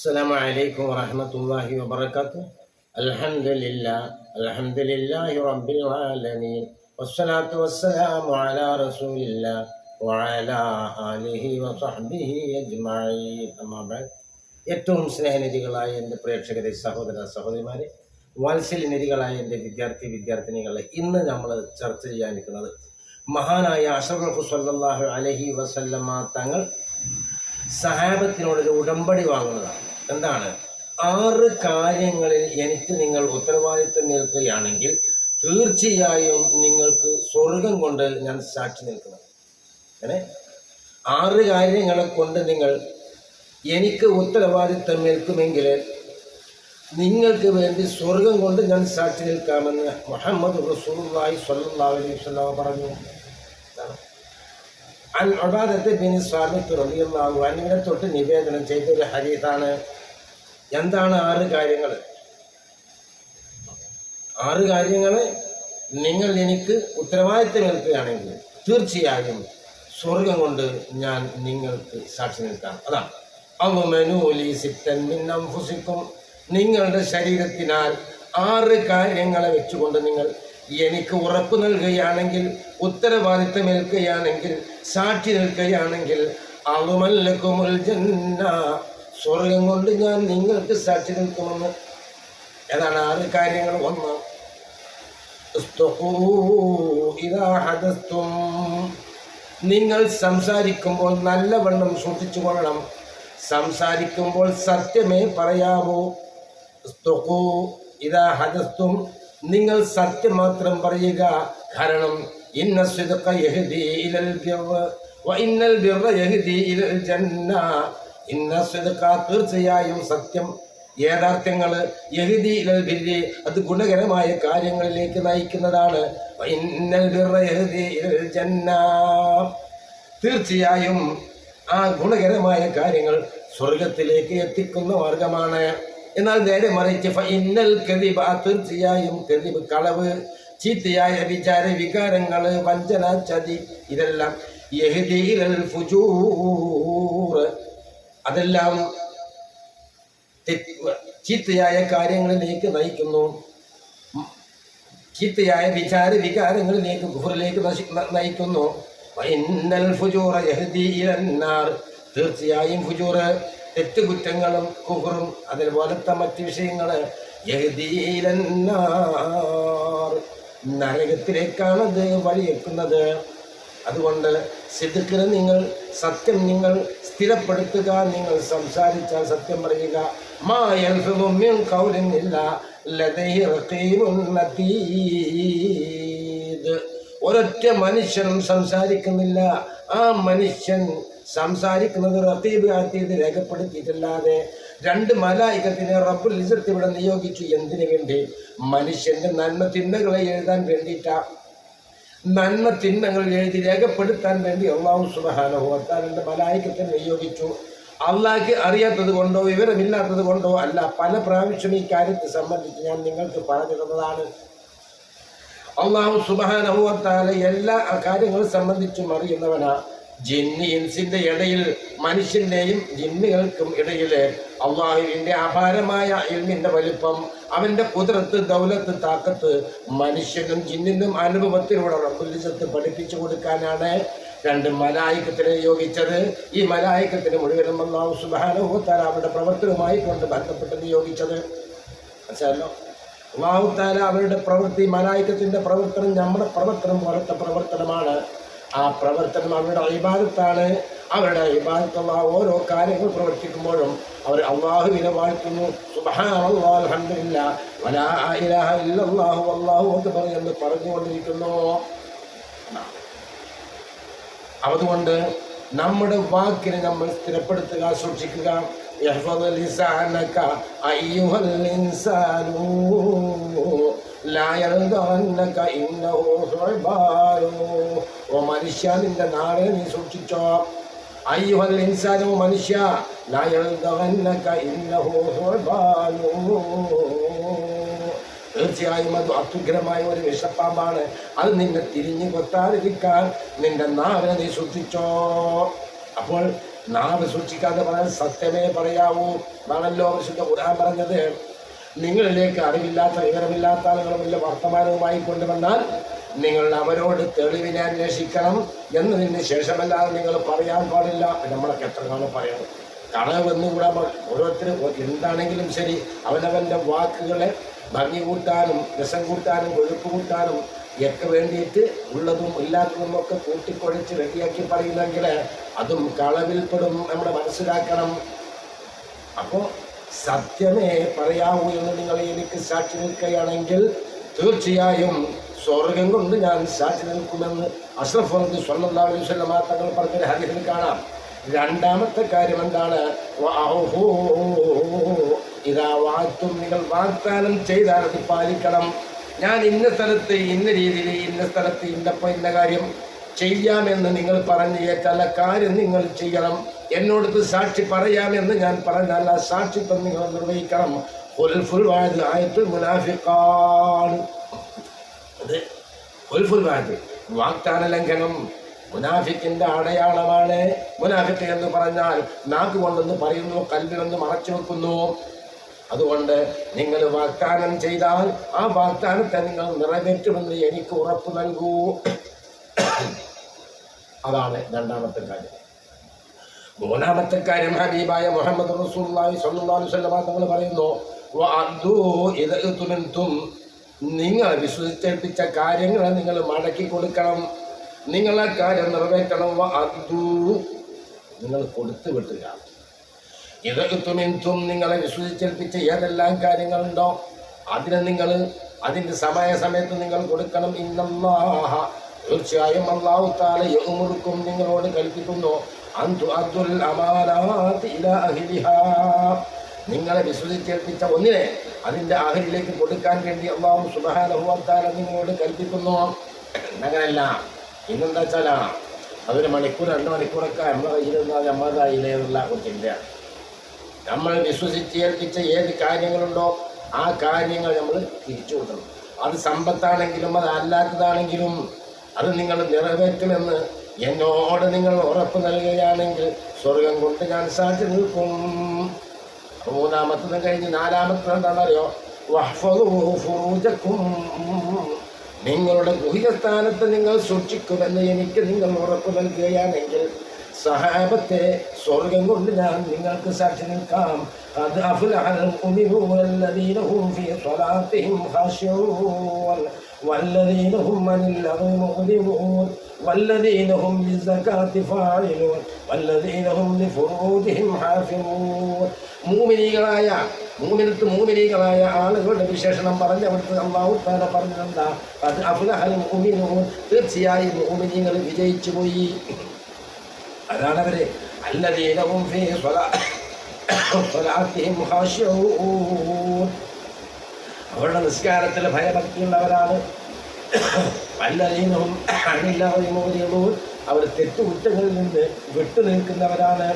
السلام عليكم ورحمة الله وبركاته الحمد لله الحمد لله رب العالمين والصلاة والسلام على رسول الله وعلى آله وصحبه أجمعين أما بعد ഏറ്റവും സ്നേഹനിധികളായ എൻ്റെ പ്രേക്ഷകരെ സഹോദര സഹോദരിമാരെ വാത്സല്യനിധികളായ എൻ്റെ വിദ്യാർത്ഥി വിദ്യാർത്ഥിനികളെ ഇന്ന് നമ്മൾ ചർച്ച ചെയ്യാനിരിക്കുന്നത് മഹാനായ അഷറഫ് സല്ലല്ലാഹു അലഹി വസല്ലമ തങ്ങൾ സഹാബത്തിനോടൊരു ഉടമ്പടി വാങ്ങുന്നതാണ് എന്താണ്? ആറ് കാര്യങ്ങളിൽ എനിക്ക് നിങ്ങൾ ഉത്തരവാദിത്വം നിൽക്കുകയാണെങ്കിൽ തീർച്ചയായും നിങ്ങൾക്ക് സ്വർഗം കൊണ്ട് ഞാൻ സാക്ഷി നിൽക്കുന്നത് അങ്ങനെ ആറ് കാര്യങ്ങളെ കൊണ്ട് നിങ്ങൾ എനിക്ക് ഉത്തരവാദിത്വം നിൽക്കുമെങ്കിൽ നിങ്ങൾക്ക് വേണ്ടി സ്വർഗം കൊണ്ട് ഞാൻ സാക്ഷി നിൽക്കാമെന്ന് മുഹമ്മദ് റസൂലുള്ളാഹി സ്വല്ലല്ലാഹു അലൈഹി വസല്ലം പറഞ്ഞു. അൻ പിന്നെ ബിൻ സ്വാമിത്ത് അൻഹുവിനെ തൊട്ട് നിവേദനം ചെയ്ത ഹദീസാണ്. എന്താണ് ആറ് കാര്യങ്ങൾ ആറ് കാര്യങ്ങൾ നിങ്ങൾ എനിക്ക് ഉത്തരവാദിത്തം ഏൽക്കുകയാണെങ്കിൽ തീർച്ചയായും സ്വർഗം കൊണ്ട് ഞാൻ നിങ്ങൾക്ക് സാക്ഷി നിൽക്കാം. അതാണ്. അവമനൂലി സിത്തൻ മിൻ ഫുസിക്കും നിങ്ങളുടെ ശരീരത്തിനാൽ ആറ് കാര്യങ്ങളെ വെച്ചുകൊണ്ട് നിങ്ങൾ എനിക്ക് ഉറപ്പ് നൽകുകയാണെങ്കിൽ ഉത്തരവാദിത്തം ഏൽക്കുകയാണെങ്കിൽ സാക്ഷി നിൽക്കുകയാണെങ്കിൽ അവമല്ലക്കുമുൽ ജന്ന സ്വർഗം കൊണ്ട് ഞാൻ നിങ്ങൾക്ക് സാക്ഷി നിൽക്കുമെന്ന്. ഏതാണ് ആറ് കാര്യങ്ങൾ? ഒന്ന് നിങ്ങൾ സംസാരിക്കുമ്പോൾ നല്ലവണ്ണം സൂക്ഷിച്ചു കൊള്ളണം സംസാരിക്കുമ്പോൾ സത്യമേ പറയാവൂ. ഇതാ ഹതസ്തും നിങ്ങൾ സത്യം മാത്രം പറയുക. കാരണം ഇന്ന ഇന്നൽ ഇലൽ ജന്ന. ഇന്ന സിദ്ഖ തീർച്ചയായും സത്യം. യാഥാർത്ഥ്യങ്ങൾ എഴുതി ബിർരി അത് ഗുണകരമായ കാര്യങ്ങളിലേക്ക് നയിക്കുന്നതാണ്. തീർച്ചയായും ആ ഗുണകരമായ കാര്യങ്ങൾ സ്വർഗത്തിലേക്ക് എത്തിക്കുന്ന മാർഗമാണ്. എന്നാൽ നേരെ മറിച്ച് ഇന്നൽ കതിബ് ആ തീർച്ചയായും കതിബ് കളവ് ചീത്തയായ വിചാര വികാരങ്ങൾ വഞ്ചന ചതി ഇതെല്ലാം അതെല്ലാം ചീത്തയായ കാര്യങ്ങളിലേക്ക് നയിക്കുന്നു. ചീത്തയായ വിചാര വികാരങ്ങളിലേക്ക് ഗുഹറിലേക്ക് നയിക്കുന്നു. തീർച്ചയായും ഫുജൂറ് തെറ്റുകുറ്റങ്ങളും കുഹറും അതുപോലത്തെ മറ്റു വിഷയങ്ങൾ നരകത്തിലേക്കാണ് അത് വഴിയെക്കുന്നത് അതുകൊണ്ട് സിദ്ധുക്കിന് നിങ്ങൾ സത്യം നിങ്ങൾ സ്ഥിരപ്പെടുത്തുക നിങ്ങൾ സംസാരിച്ചാൽ സത്യം പറയുക. ഒരൊറ്റ മനുഷ്യനും സംസാരിക്കുന്നില്ല. ആ മനുഷ്യൻ സംസാരിക്കുന്നത് റത്തീബ് ആത്തീത് രേഖപ്പെടുത്തിയിട്ടല്ലാതെ രണ്ട് മലായികത്തിനെ റബ്ബുൽ ഇസത്ത് ഇവിടെ നിയോഗിച്ചു എന്തിനു വേണ്ടി? മനുഷ്യന്റെ നന്മ തിന്മകളെ എഴുതാൻ വേണ്ടിയിട്ടാ. നന്മ ചിഹ്നങ്ങൾ എഴുതി രേഖപ്പെടുത്താൻ വേണ്ടി അള്ളാഹു സുബഹാനുഭവത്താൽ എന്റെ മലായിക്കത്തെ നിയോഗിച്ചു. അള്ളാഹ്ക്ക് അറിയാത്തത് കൊണ്ടോ വിവരമില്ലാത്തത് കൊണ്ടോ അല്ല പല പ്രാവശ്യം ഈ കാര്യത്തെ സംബന്ധിച്ച് ഞാൻ നിങ്ങൾക്ക് പറഞ്ഞു തന്നതാണ്. അള്ളാഹു സുബാനുഭവത്താല എല്ലാ കാര്യങ്ങളും സംബന്ധിച്ചും അറിയുന്നവനാ. ജിന്നി ഇൻസിന്റെ ഇടയിൽ മനുഷ്യന്റെയും ജിന്നുകൾക്കും ഇടയിൽ അള്ളാഹുവിന്റെ അപാരമായ ഇൽമിന്റെ വലിപ്പം അവന്റെ കുതിരത്ത് ദൗലത്ത് താക്കത്ത് മനുഷ്യനും ജിന്നിനും അനുഭവത്തിലൂടെ റബ്ബുലിസത്ത് പഠിപ്പിച്ചു കൊടുക്കാനാണ് രണ്ട് മലായിക്കത്തിനെ നിയോഗിച്ചത് ഈ മലായിക്കത്തിന് മുഴുവനും അള്ളാഹു സുബാനുഭവത്താൽ അവരുടെ പ്രവർത്തനവുമായി കൊണ്ട് ബന്ധപ്പെട്ട് നിയോഗിച്ചത് മനസ്സിലല്ലോ അള്ളാഹുത്താല അവരുടെ പ്രവൃത്തി മലായിക്കത്തിന്റെ പ്രവർത്തനം നമ്മുടെ പ്രവർത്തനം പോലത്തെ പ്രവർത്തനമാണ്. ആ പ്രവർത്തനം അവരുടെ അഭിമാനത്താണ്. അവരുടെ അഭിമാനത്തുള്ള ഓരോ കാര്യങ്ങൾ പ്രവർത്തിക്കുമ്പോഴും അവർ അള്ളാഹുവിനെ വാഴ്ത്തുന്നു. സുബാനില്ല എന്ന് പറഞ്ഞുകൊണ്ടിരിക്കുന്നു. അതുകൊണ്ട് നമ്മുടെ വാക്കിനെ നമ്മൾ സ്ഥിരപ്പെടുത്തുക സൂക്ഷിക്കുക. യഹ്ഫദ് ലിസാനക അയ്യുഹൽ ഇൻസാനൂ. ലായറുതവന്നക്ക ഇന്നഹോ സ്വൽബാലോ ഓ മനുഷ്യ നിന്റെ നാളെ നീ സൂക്ഷിച്ചോ. അയ്യുഹൽ ഇൻസാനോ മനുഷ്യ. ലായറുതവന്നക്ക ഇന്നഹോ സ്വൽബാലോ തീർച്ചയായും അത് അത്യുഗ്രമായ ഒരു വിഷപ്പാമ്പാണ് അത് നിന്നെ തിരിഞ്ഞു കൊത്താതിരിക്കാൻ നിന്റെ നാവിനെ നീ സൂക്ഷിച്ചോ. അപ്പോൾ നാവ് സൂക്ഷിക്കാതെ പറയാൻ സത്യമേ പറയാവൂ. എന്നാണല്ലോ വിശുദ്ധ ഖുർആൻ പറഞ്ഞത്? നിങ്ങളിലേക്ക് അറിവില്ലാത്ത വിവരമില്ലാത്ത ആളുകളും വല്ല വർത്തമാനവുമായി കൊണ്ടുവന്നാൽ നിങ്ങൾ അവരോട് തെളിവിനെ അന്വേഷിക്കണം എന്നതിന് ശേഷമല്ലാതെ നിങ്ങൾ പറയാൻ പാടില്ല. നമ്മളൊക്കെ എത്ര കാലം പറയണം. കളവെന്ന് കൂടാ ഓരോരുത്തർ എന്താണെങ്കിലും ശരി അവനവന്റെ വാക്കുകളെ ഭംഗി കൂട്ടാനും രസം കൂട്ടാനും കൊഴുപ്പ് കൂട്ടാനും ഒക്കെ വേണ്ടിയിട്ട് ഉള്ളതും ഇല്ലാത്തതും ഒക്കെ കൂട്ടിക്കൊഴിച്ച് റെഡിയാക്കി പറയുന്നെങ്കിൽ അതും കളവിൽപ്പെടും. നമ്മുടെ മനസ്സിലാക്കണം. അപ്പോൾ സത്യമേ പറയാവൂ എന്ന് നിങ്ങൾ എനിക്ക് സാക്ഷി നിൽക്കുകയാണെങ്കിൽ തീർച്ചയായും സ്വർഗം കൊണ്ട് ഞാൻ സാക്ഷി നിൽക്കുമെന്ന് അഷ്റഫ് അലി സ്വല്ലാ അലൈഹി വസല്ലമ തങ്ങൾ പറഞ്ഞൊരു ഹരിഹിൽ കാണാം. രണ്ടാമത്തെ കാര്യം എന്താണ്. ഇതാ വാക്തും നിങ്ങൾ വാഗ്ദാനം ചെയ്താൽ അത് പാലിക്കണം. ഞാൻ ഇന്ന സ്ഥലത്ത് ഇന്ന രീതിയിൽ ഇന്ന സ്ഥലത്ത് ഇന്നപ്പോൾ ഇന്ന കാര്യം ചെയ്യാമെന്ന് നിങ്ങൾ പറഞ്ഞു ചില കാര്യം നിങ്ങൾ ചെയ്യണം. എന്നോടത്ത് സാക്ഷി പറയാമെന്ന് ഞാൻ പറഞ്ഞാൽ ആ സാക്ഷിത്വം നിങ്ങൾ നിർവഹിക്കണം. ഹുൽഫുൽ വാദ് ആയത്ത് മുനാഫിക്കാണ് അത് ഹുൽഫുൽ വാദ് വാഗ്ദാന ലംഘനം മുനാഫിക്കിന്റെ അടയാളമാണ്. മുനാഫിക്ക് എന്ന് പറഞ്ഞാൽ നാക്ക് കൊണ്ടെന്ന് പറയുന്നു കല്ലിലൊന്ന് മറച്ചു വെക്കുന്നു. അതുകൊണ്ട് നിങ്ങൾ വാഗ്ദാനം ചെയ്താൽ ആ വാഗ്ദാനത്തെ നിങ്ങൾ നിറവേറ്റുമെന്ന് എനിക്ക് ഉറപ്പ് നൽകൂ. അതാണ് രണ്ടാമത്തെ കാര്യം. മൂന്നാമത്തെ കാര്യം ഹബീബായ മുഹമ്മദ് അലൈഹി വസല്ലം തങ്ങൾ പറയുന്നു ഇദ നിങ്ങൾ വിശ്വസിച്ചേൽപ്പിച്ച കാര്യങ്ങൾ നിങ്ങൾ മടക്കി കൊടുക്കണം നിങ്ങൾ ആ കാര്യം നിറവേറ്റണം. നിങ്ങൾ കൊടുത്തു വിട്ടുക ഇതൊക്കെ നിങ്ങളെ വിശ്വസിച്ചേൽപ്പിച്ച ഏതെല്ലാം കാര്യങ്ങളുണ്ടോ അതിനെ നിങ്ങൾ അതിന്റെ സമയ സമയത്ത് നിങ്ങൾ കൊടുക്കണം. ഇന്നല്ലാഹ തീർച്ചയായും അള്ളാഹു താല യുമുറുക്കും നിങ്ങളോട് കൽപ്പിക്കുന്നു. ഇലാ അഹ്ലിഹാ. നിങ്ങളെ വിശ്വസിച്ചേൽപ്പിച്ച ഒന്നിനെ അതിന്റെ അഹലിലേക്ക് കൊടുക്കാൻ വേണ്ടി അള്ളാഹു സുബാനുഭവത്താല നിങ്ങളോട് കൽപ്പിക്കുന്നു. അങ്ങനെയല്ല ഇന്നെന്താ വെച്ചാലാ അതൊരു മണിക്കൂർ രണ്ട് മണിക്കൂറൊക്കെ നമ്മുടെ കയ്യിലിരുന്നാൽ നമ്മുടെ കയ്യിലുള്ള ഒരു ചിന്തയാണ് നമ്മൾ വിശ്വസിച്ച് ഏൽപ്പിച്ച ഏത് കാര്യങ്ങളുണ്ടോ ആ കാര്യങ്ങൾ നമ്മൾ തിരിച്ചു കൊടുക്കണം. അത് സമ്പത്താണെങ്കിലും അത് അല്ലാത്തതാണെങ്കിലും അത് നിങ്ങൾ നിറവേറ്റുമെന്ന് എന്നോട് നിങ്ങൾ ഉറപ്പ് നൽകുകയാണെങ്കിൽ സ്വർഗം കൊണ്ട് ഞാൻ സാധ്യ നിൽക്കും. മൂന്നാമത്തത് കഴിഞ്ഞ് നാലാമത്തത് എന്താണെന്നറിയോ വഹ്ഫൂജക്കും നിങ്ങളുടെ ഗുഹ്യസ്ഥാനത്ത് നിങ്ങൾ സൂക്ഷിക്കുമെന്ന് എനിക്ക് നിങ്ങൾ ഉറപ്പ് നൽകുകയാണെങ്കിൽ സഹാബത്തെ സ്വർഗം കൊണ്ട് ഞാൻ നിങ്ങൾക്ക് സാക്ഷി നിൽക്കാം. അത് അഫ്ലഹൽ മുഅ്മിനൂന الذين هم في صلاتهم خاشعون والذين هم عن اللغو معرضون والذين هم للزكاة فاعلون والذين هم لفروجهم حافظون മൂമിനികളായ മൂമിനത്ത് മൂമിനികളായ ആളുകളുടെ വിശേഷണം പറഞ്ഞ് അവിടുത്തെ അള്ളാഹു താല പറഞ്ഞതെന്താ അത് അഫ്ലഹൽ മുഅ്മിനൂൻ തീർച്ചയായും മൂമിനികൾ വിജയിച്ചു പോയി അതാണവര് അല്ലദീനവും ഫീ സ്വലാ- സ്വലാത്തിഹിം ഖാശിഊൻ. അവരുടെ നിസ്കാരത്തിൽ ഭയഭക്തിയുള്ളവരാണ് വല്ലതീനവും അണില്ലവയും അവർ തെറ്റുകുറ്റങ്ങളിൽ നിന്ന് വിട്ടു നിൽക്കുന്നവരാണ്.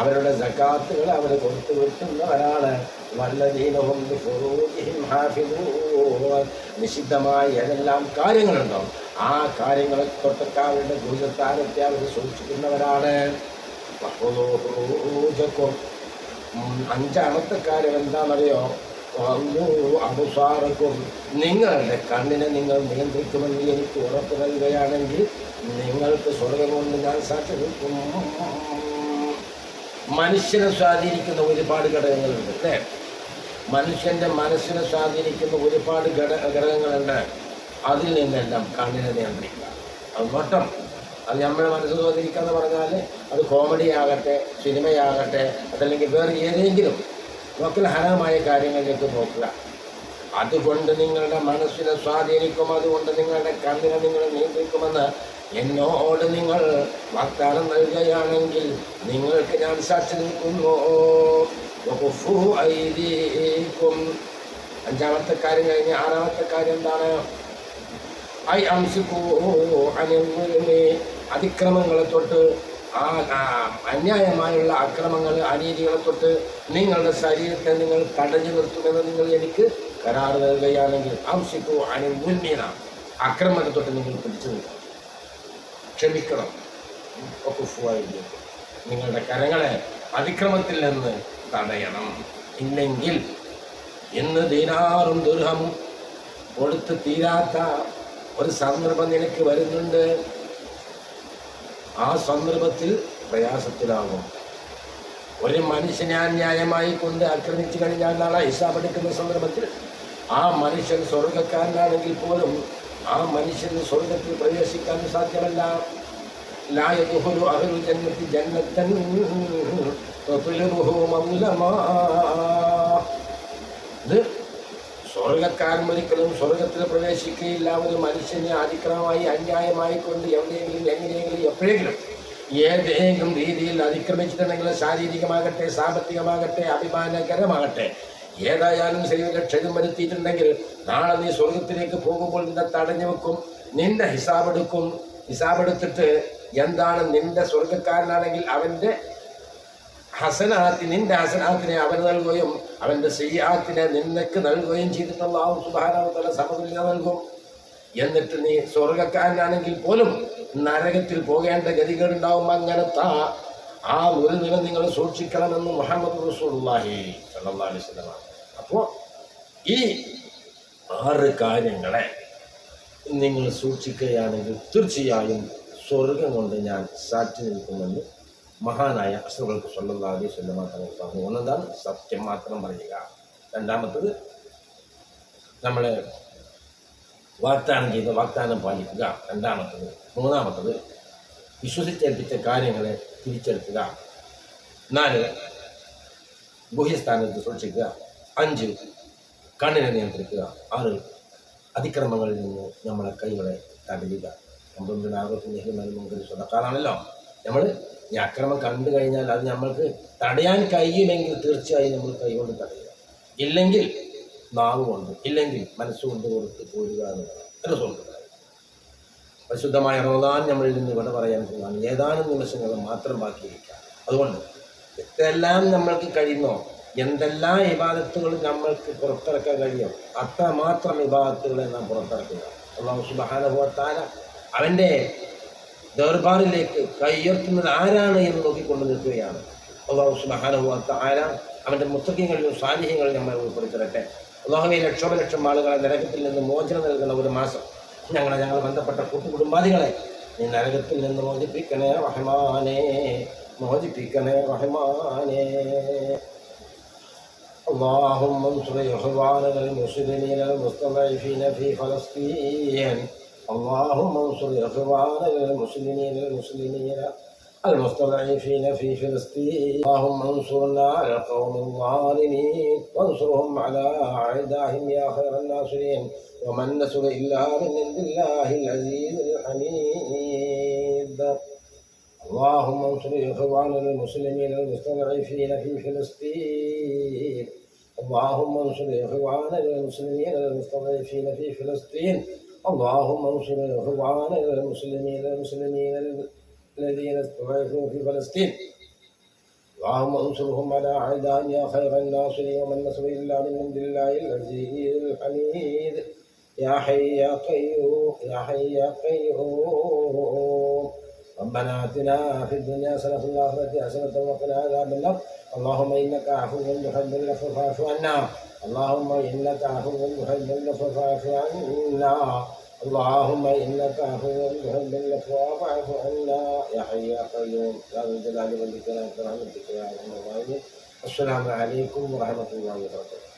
അവരുടെ സക്കാത്തുകൾ അവർ കൊടുത്തു വിട്ടുന്നവരാണ്. വല്ലദീനവും. നിഷിദ്ധമായ ഏതെല്ലാം കാര്യങ്ങളുണ്ടോ ആ കാര്യങ്ങളെ തൊട്ടൊക്കെ അവരുടെ ഗുരുസ്ഥാനത്തെ അവർ സൂക്ഷിക്കുന്നവരാണ്. അഞ്ചാമത്തെ കാര്യം എന്താണെന്നറിയോ? അനുസാരക്കും നിങ്ങളുടെ കണ്ണിനെ നിങ്ങൾ നിയന്ത്രിക്കുമെന്ന് എനിക്ക് ഉറപ്പ് നൽകുകയാണെങ്കിൽ നിങ്ങൾക്ക് സ്വർഗം കൊണ്ട് ഞാൻ സാക്ഷി മനുഷ്യനെ സ്വാധീനിക്കുന്ന ഒരുപാട് ഘടകങ്ങളുണ്ട് അല്ലേ? മനുഷ്യന്റെ മനസ്സിനെ സ്വാധീനിക്കുന്ന ഒരുപാട് ഘട ഘടകങ്ങളുണ്ട്. അതിൽ നിന്നെല്ലാം കണ്ണിനെ നിയന്ത്രിക്കുക. അത് നോട്ടം അത് നമ്മുടെ മനസ്സ് സ്വാധീനിക്കുക എന്ന് പറഞ്ഞാൽ അത് കോമഡി ആകട്ടെ സിനിമയാകട്ടെ അതല്ലെങ്കിൽ വേറെ ഏതെങ്കിലും നോക്കൽ ഹരമായ കാര്യങ്ങളിലേക്ക് നോക്കുക അതുകൊണ്ട് നിങ്ങളുടെ മനസ്സിനെ സ്വാധീനിക്കും അതുകൊണ്ട് നിങ്ങളുടെ കണ്ണിനെ നിങ്ങൾ നിയന്ത്രിക്കുമെന്ന് എന്നോട് നിങ്ങൾ വാഗ്ദാനം നൽകുകയാണെങ്കിൽ നിങ്ങൾക്ക് ഞാൻ സാക്ഷി നിൽക്കുന്നു. അഞ്ചാമത്തെ കാര്യം കഴിഞ്ഞ് ആറാമത്തെ കാര്യം എന്താണ് ഐ അംശിക്കൂ അനിൽ. അതിക്രമങ്ങളെ തൊട്ട് ആ അന്യായമായുള്ള അക്രമങ്ങൾ അനീതികളെ തൊട്ട് നിങ്ങളുടെ ശരീരത്തെ നിങ്ങൾ തടഞ്ഞു നിർത്തുമെന്ന് നിങ്ങൾ എനിക്ക് കരാർ നൽകുകയാണെങ്കിൽ ആംശിക്കോ അനിൽ മുൽമീന അക്രമത്തെ തൊട്ട് നിങ്ങൾ പിടിച്ചു നിൽക്കണം ക്ഷമിക്കണം. നിങ്ങളുടെ കരങ്ങളെ അതിക്രമത്തിൽ നിന്ന് തടയണം. ഇല്ലെങ്കിൽ ഇന്ന് ദീനാറും ദുർഹം കൊടുത്ത് തീരാത്ത ഒരു സന്ദർഭം നിനക്ക് വരുന്നുണ്ട്. ആ സന്ദർഭത്തിൽ പ്രയാസത്തിലാകും. ഒരു മനുഷ്യനെ അന്യായമായി കൊണ്ട് ആക്രമിച്ചു കഴിഞ്ഞാൽ നാളെ ഹിസാബെടുക്കുന്ന സന്ദർഭത്തിൽ ആ മനുഷ്യൻ സ്വർഗക്കാരനാണെങ്കിൽ പോലും ആ മനുഷ്യന് സ്വർഗത്തിൽ പ്രവേശിക്കാൻ സാധ്യമല്ല. ലായുഹുരു അഹുരു ജന്മത്തിൽ ജന്മത്തൻ ഇത് സ്വർഗക്കാരൻ ഒരിക്കലും സ്വർഗത്തിൽ പ്രവേശിക്കുകയില്ല. ഒരു മനുഷ്യനെ അതിക്രമമായി അന്യായമായി കൊണ്ട് എവിടെയെങ്കിലും എങ്ങനെയെങ്കിലും എപ്പോഴെങ്കിലും ഏതെങ്കിലും രീതിയിൽ അതിക്രമിച്ചിട്ടുണ്ടെങ്കിൽ ശാരീരികമാകട്ടെ സാമ്പത്തികമാകട്ടെ അഭിമാനകരമാകട്ടെ ഏതായാലും ശരീര ക്ഷയം വരുത്തിയിട്ടുണ്ടെങ്കിൽ നാളെ നീ സ്വർഗത്തിലേക്ക് പോകുമ്പോൾ നിന്നെ തടഞ്ഞു വെക്കും നിന്റെ ഹിസാബെടുക്കും. ഹിസാബെടുത്തിട്ട് എന്താണ് നിന്റെ സ്വർഗക്കാരനാണെങ്കിൽ അവന്റെ ഹസനാത്തി നിന്റെ ഹസനാത്തിനെ അവന് നൽകുകയും അവന്റെ സയ്യാത്തിനെ നിനക്ക് നൽകുകയും ചെയ്തിട്ടുള്ള ആ സുധാരണത്തല സമതുല്യ നൽകും. എന്നിട്ട് നീ സ്വർഗക്കാരനാണെങ്കിൽ പോലും നരകത്തിൽ പോകേണ്ട ഗതികളുണ്ടാവും അങ്ങനത്തെ ആ ഒരു നില നിങ്ങൾ സൂക്ഷിക്കണമെന്ന് മുഹമ്മദ് റസൂലുള്ളാഹി അപ്പോ അപ്പോൾ ഈ ആറ് കാര്യങ്ങളെ നിങ്ങൾ സൂക്ഷിക്കുകയാണെങ്കിൽ തീർച്ചയായും സ്വർഗം കൊണ്ട് ഞാൻ സാക്ഷി നിൽക്കുമെന്ന് മഹാനായ അസുഖങ്ങൾക്ക് സല്ലല്ലാഹു അലൈഹി തങ്ങൾ പറഞ്ഞു ഒന്നെന്താണ് സത്യം മാത്രം പറയുക. രണ്ടാമത്തത് നമ്മൾ വാഗ്ദാനം ചെയ്ത വാഗ്ദാനം പാലിക്കുക. രണ്ടാമത്തത് മൂന്നാമത്തത് വിശ്വസിച്ചേൽപ്പിച്ച കാര്യങ്ങളെ തിരിച്ചെടുക്കുക. നാല് ഗുഹ്യസ്ഥാനത്ത് സൂക്ഷിക്കുക. അഞ്ച് കണ്ണിനെ നിയന്ത്രിക്കുക. ആറ് അതിക്രമങ്ങളിൽ നിന്ന് നമ്മളെ കൈകളെ തടയുക. നമ്മളൊന്നും നമുക്കൊരു സ്വതക്കാറാണല്ലോ നമ്മൾ ഈ അക്രമം കണ്ടു കഴിഞ്ഞാൽ അത് നമ്മൾക്ക് തടയാൻ കഴിയുമെങ്കിൽ തീർച്ചയായും നമ്മൾ കൈകൊണ്ട് തടയുക. ഇല്ലെങ്കിൽ നാവ് കൊണ്ട് ഇല്ലെങ്കിൽ മനസ്സുകൊണ്ട് കൊടുത്ത് പോരുക എന്നുള്ളതാണ്. ഒരു സ്വന്തം പരിശുദ്ധമായ റമദാൻ നമ്മളിൽ നിന്ന് ഇവിടെ പറയാൻ പോകുന്നതാണ് ഏതാനും നിമിഷങ്ങൾ മാത്രം ബാക്കിയിരിക്കുക. അതുകൊണ്ട് എത്രയെല്ലാം നമ്മൾക്ക് കഴിയുന്നോ? എന്തെല്ലാം വിവാദത്തുകളും നമ്മൾക്ക് പുറത്തിറക്കാൻ കഴിയും അത്രമാത്രം ഇബാദത്തുകളെ നാം പുറത്തിറക്കുക. അള്ളാഹു സുബാനുഭവത്താല അവന്റെ ദർബാറിലേക്ക് കൈയുയർത്തുന്നത് ആരാണ് എന്ന് നോക്കിക്കൊണ്ട് നിൽക്കുകയാണ് അള്ളാഹു സുബാനുഭവത്താല അവൻ്റെ മുത്തക്കിങ്ങളിലും സാന്നിധ്യങ്ങളിലും നമ്മെ ഉൾപ്പെടുത്തരട്ടെ അള്ളാഹുവെ ലക്ഷോപലക്ഷം ആളുകളെ നരകത്തിൽ നിന്ന് മോചനം നൽകുന്ന ഒരു മാസം ഞങ്ങളെ ഞങ്ങൾ ബന്ധപ്പെട്ട കൂട്ടുകുടുംബാദികളെ നീ നരകത്തിൽ നിന്ന് മോചിപ്പിക്കണേ റഹ്മാനേ മോചിപ്പിക്കണേ റഹ്മാനേ اللهم انصر إخواننا المسلمين المستضعفين في فلسطين اللهم انصر إخواننا المسلمين المسلمين المستضعفين في فلسطين. اللهم انصرنا على القوم الظالمين. وانصرهم على أعدائهم يا خير الناصرين. ومن نصر إلا من عند الله العزيز الحميد. اللهم انصر إخواننا المسلمين المستضعفين في فلسطين. اللهم انصر إخواننا المسلمين المستضعفين في فلسطين. اللهم انصر إخواننا المسلمين المسلمين الذين استضعفوا في فلسطين. اللهم انصرهم على أعدائهم يا خير الناصرين ومن نصر إلا من عند الله العزيز الحميد. يا حي يا قيوم يا حي يا قيوم. ربنا آتنا في الدنيا حسنة وفي الآخرة حسنة وقنا عذاب النار. اللهم إنك عفو تحب العفو فاعف عنا. اللهم إنك عفو تحب العفو فاعف عنا. اللهم إنك عفو تحب العفو فاعف عنا. يا حي يا قيوم. يا ذا الجلال والإكرام برحمتك يا ارحم الراحمين السلام عليكم ورحمة الله وبركاته.